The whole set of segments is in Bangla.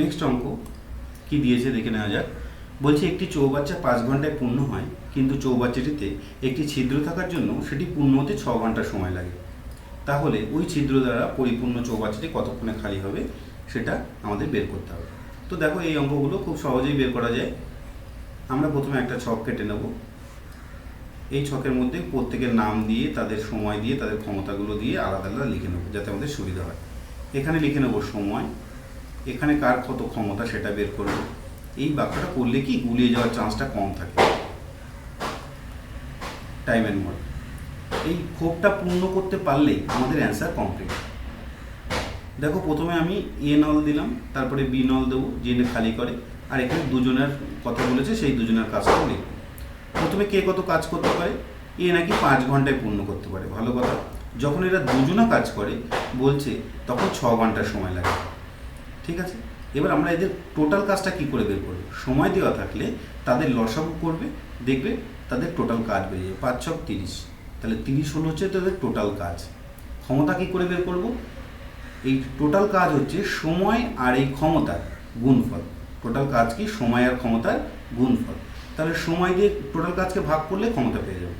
নেক্সট অঙ্ক, কি দিয়েছে দেখে নেওয়া যাক। বলছে, একটি চৌবাচ্চা পাঁচ ঘন্টায় পূর্ণ হয়, কিন্তু চৌবাচ্চাটিতে একটি ছিদ্র থাকার জন্য সেটি পূর্ণ হতে ছ ঘণ্টা সময় লাগে। তাহলে ওই ছিদ্র দ্বারা পরিপূর্ণ চৌবাচ্চাটি কতক্ষণে খালি হবে, সেটা আমাদের বের করতে হবে। তো দেখো, এই অঙ্কগুলো খুব সহজেই বের করা যায়। আমরা প্রথমে একটা ছক কেটে নেব। এই ছকের মধ্যে প্রত্যেকের নাম দিয়ে, তাদের সময় দিয়ে, তাদের ক্ষমতাগুলো দিয়ে আলাদা আলাদা লিখে নেব, যাতে আমাদের সুবিধা হয়। এখানে লিখে নেব সময় এখানে কার কত ক্ষমতা সেটা বের করবে। এই বাক্যটা করলে কি গুলিয়ে যাওয়ার চান্সটা কম থাকে? টাইম অ্যান্ড মোড এই ক্ষোভটা পূর্ণ করতে পারলেই আমাদের অ্যান্সার কমপ্লিট দেখো, প্রথমে আমি এ নল দিলাম, তারপরে বি নল দেবো যে খালি করে। আর এখানে দুজনের কথা বলেছে, সেই দুজনের কাজটাও লিখব। প্রথমে কে কত কাজ করতে পারে? এ নাকি পাঁচ ঘন্টায় পূর্ণ করতে পারে? ভালো কথা। যখন এরা দুজনা কাজ করে, বলছে, তখন ছ ঘণ্টা সময় লাগে। ঠিক আছে? এবার আমরা এদের টোটাল কাজটা কি করে বের করব? সময় দেওয়া থাকলে তাদের লসাগু করবে, দেখবে তাদের টোটাল কাজ বেরিয়ে যাবে। পাঁচ ছক তিরিশ। তাহলে তিরিশ হলো হচ্ছে তাদের টোটাল কাজ। ক্ষমতা কি করে বের করব? এই টোটাল কাজ হচ্ছে সময় আর এই ক্ষমতার গুণফল। টোটাল কাজ কি? সময় আর ক্ষমতার গুণফল। তাহলে সময় দিয়ে টোটাল কাজকে ভাগ করলে ক্ষমতা পেয়ে যাবে।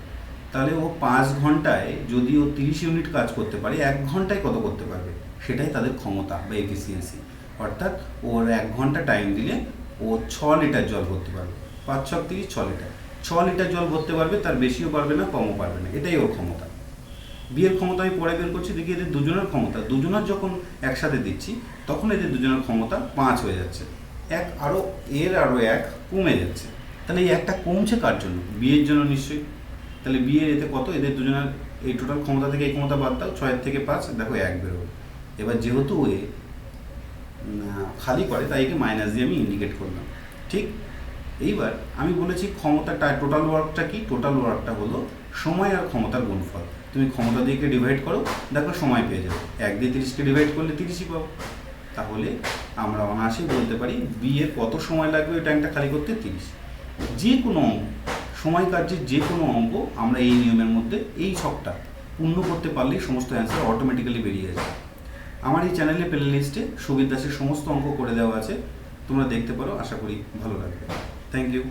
তাহলে ও পাঁচ ঘন্টায় যদি ও তিরিশ ইউনিট কাজ করতে পারে, এক ঘন্টায় কত করতে পারবে? সেটাই তাদের ক্ষমতা বা এফিসিয়েন্সি অর্থাৎ ওর এক ঘণ্টা টাইম দিলে ও ছ লিটার জল ভরতে পারবে। পাঁচ ছক তিরিশ, ছ লিটার। ছ লিটার জল ভরতে পারবে, তার বেশিও পারবে না, কমও পারবে না। এটাই ওর ক্ষমতা। বিয়ের ক্ষমতা আমি পরে বের করছি, দেখি এদের দুজনের ক্ষমতা। দুজনের যখন একসাথে দিচ্ছি, তখন এদের দুজনের ক্ষমতা পাঁচ হয়ে যাচ্ছে। এক আরও এর আরও এক কমে যাচ্ছে। তাহলে এই একটা কমছে কার জন্য? বিয়ের জন্য নিশ্চয়ই। তাহলে বিয়ের এতে কত? এদের দুজনের এই টোটাল ক্ষমতা থেকে এই ক্ষমতা বাদ দাও, ছয়ের থেকে পাঁচ, দেখো এক বেরোবে। এবার যেহেতু এ খালি করে, তাই একে মাইনাস দিয়ে আমি ইন্ডিকেট করলাম। ঠিক? এইবার আমি বলেছি ক্ষমতাটা টোটাল ওয়ার্কটা কি? টোটাল ওয়ার্কটা হলো সময় আর ক্ষমতার গুণফল। তুমি ক্ষমতা দিয়ে ডিভাইড করো, দেখো সময় পেয়ে যাবে। এক দিয়ে তিরিশকে ডিভাইড করলে তিরিশই পাবো। তাহলে আমরা অনায়াসেই বলতে পারি বি এর কত সময় লাগবে ওই ট্যাঙ্কটা খালি করতে? তিরিশ। যে কোনো অঙ্ক, সময় কার্যের যে কোনো অঙ্ক আমরা এই নিয়মের মধ্যে এই ছকটা পূর্ণ করতে পারলেই সমস্ত অ্যান্সার অটোমেটিক্যালি বেরিয়ে যাবে আমার এই চ্যানেলে প্লে লিস্টে সুবির দাসের সমস্ত অঙ্ক করে দেওয়া আছে। তোমরা দেখতে পারো, আশা করি ভালো লাগবে। Thank you